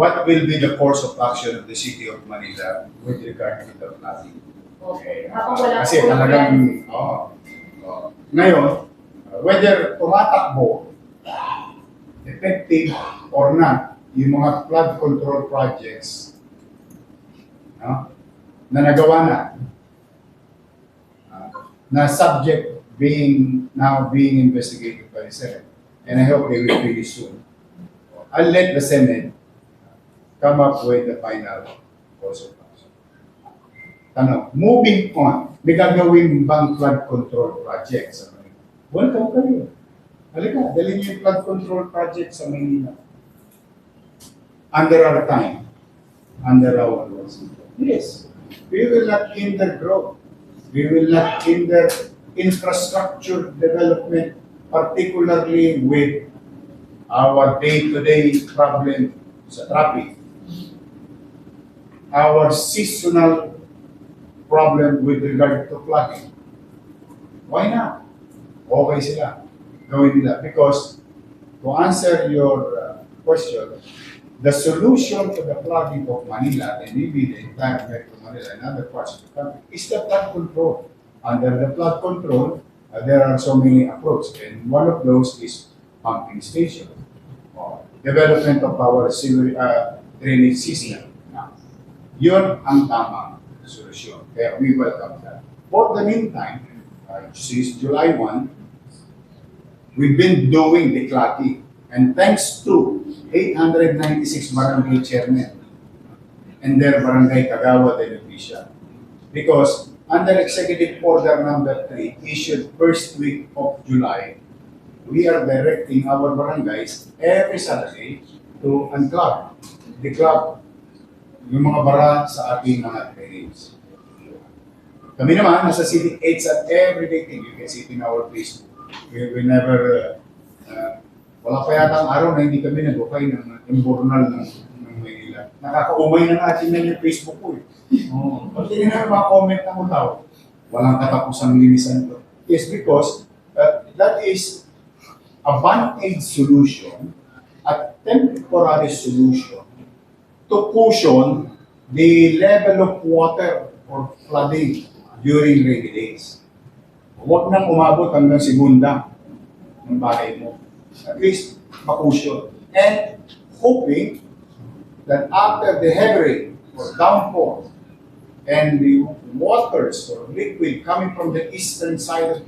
what will be the course of action of the City of Manila with regard to the flooding? Okay. Wala Kasi talagang, oo. oo. Ngayon, uh, whether tumatakbo, effective or not, yung mga flood control projects no, na nagawa na, uh, na subject being now being investigated by the Senate. And I hope they will finish soon. I'll let the Senate come up with the final course of action. Ano, moving on, may gagawin bang flood control project sa Manila? Welcome kayo. Halika, dali niyo yung flood control project sa Manila. Under our time, under our laws. Yes, we will not hinder growth. We will not hinder infrastructure development, particularly with our day-to-day problem sa traffic. Our seasonal problem with regard to flooding. Why not? Okay sila. Gawin nila. Because to answer your uh, question, the solution to the flooding of Manila and maybe the entire Metro Manila and other parts of the country is the flood control. Under the flood control, uh, there are so many approaches and one of those is pumping station. or development of our sewer, uh, drainage system. Yun ang tamang solusyon. Kaya we welcome that. For the meantime, uh, since July 1, we've been doing decluttering. And thanks to 896 barangay chairmen and their barangay kagawa beneficiary. Because under Executive Order Number 3, issued first week of July, we are directing our barangays every Saturday to unclog, declog yung mga bara sa ating mga drainage. Kami naman, nasa City 8 at everyday thing. You can see it in our Facebook. We, we never, uh, uh, wala pa yata ang araw na hindi kami nag-okay ng imbornal ng, ng Maynila. Nakakaumay na natin na yung Facebook ko eh. Oo. Pati na yung mga comment na tao. Walang katapusang linisan to. Yes, because uh, that is a band-aid solution, a temporary solution to cushion the level of water or flooding during rainy days. Huwag nang umabot hanggang segunda ng bahay mo. At least, makusyon. And hoping that after the heavy rain or downpour and the waters or liquid coming from the eastern side of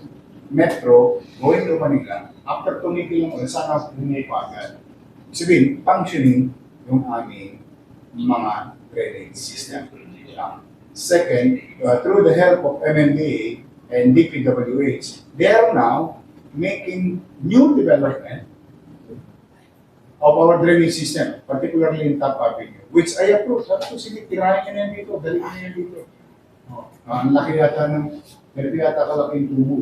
metro going to Manila, after tumigil ng ulan, sana bumili pa agad. Sabihin, functioning yung aming mga drainage system. Second, uh, through the help of MMDA and DPWH, they are now making new development of our drainage system, particularly in Top Avenue, which I approve. Sabi ko, sige, tirahin niyo na yan dito, dali niyo yan dito. Oh, ang laki yata ng, ganito yata kalaking tubo,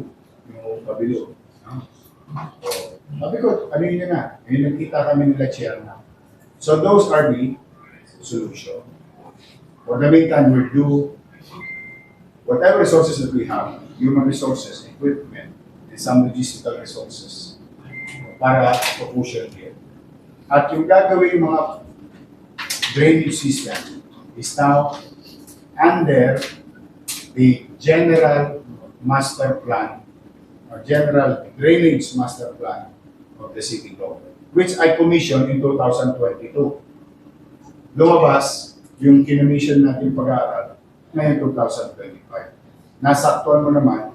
yung kabilo. No? So, sabi ko, ano yun na, yung nagkita kami nila chair na. So those are the solution. For the meantime, we do whatever resources that we have, human resources, equipment, and some logistical resources para po-push here. At yung gagawin mga drainage system is now under the general master plan or general drainage master plan of the city government, which I commissioned in 2022. Lumabas yung kinomission natin pag-aaral ngayon 2025. Nasaktuan mo naman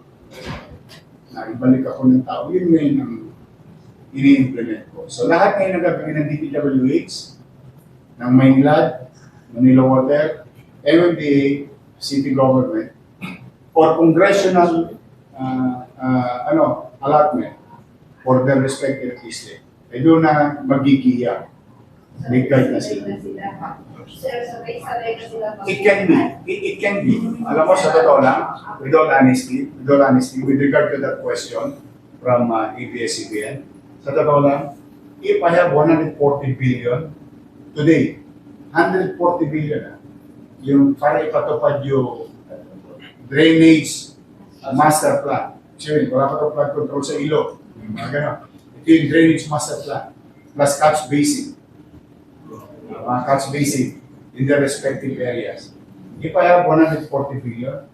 na ibalik ako ng tao, yun ngayon ang ini-implement ko. So lahat ngayon ng gagawin ng DPWH, ng Maynilad, Manila Water, MMDA, City Government, or congressional uh, uh, ano, allotment for their respective district, ay doon na magigiya. Legal na sila. It can be. It, it can be. Alam mo, sa totoo lang, with all honesty, with all honesty, with regard to that question from uh, ABS-CBN, sa totoo lang, if I have 140 billion today, 140 billion na, yung para ipatupad yung drainage master plan. Kasi wala pa ito flood control sa ilog. Mga gano'n. Ito yung drainage master plan. Plus catch basin. Mga catch basin in their respective areas. If I have 140 billion,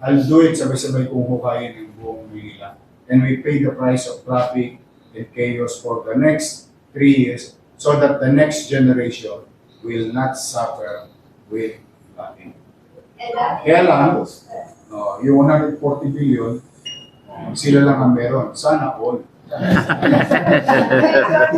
I'll do it sabay-sabay kung hukayin ng buong Manila. And we pay the price of traffic and chaos for the next three years so that the next generation will not suffer with that Kaya lang, uh, yung 140 billion, uh, sila lang ang meron. Sana all.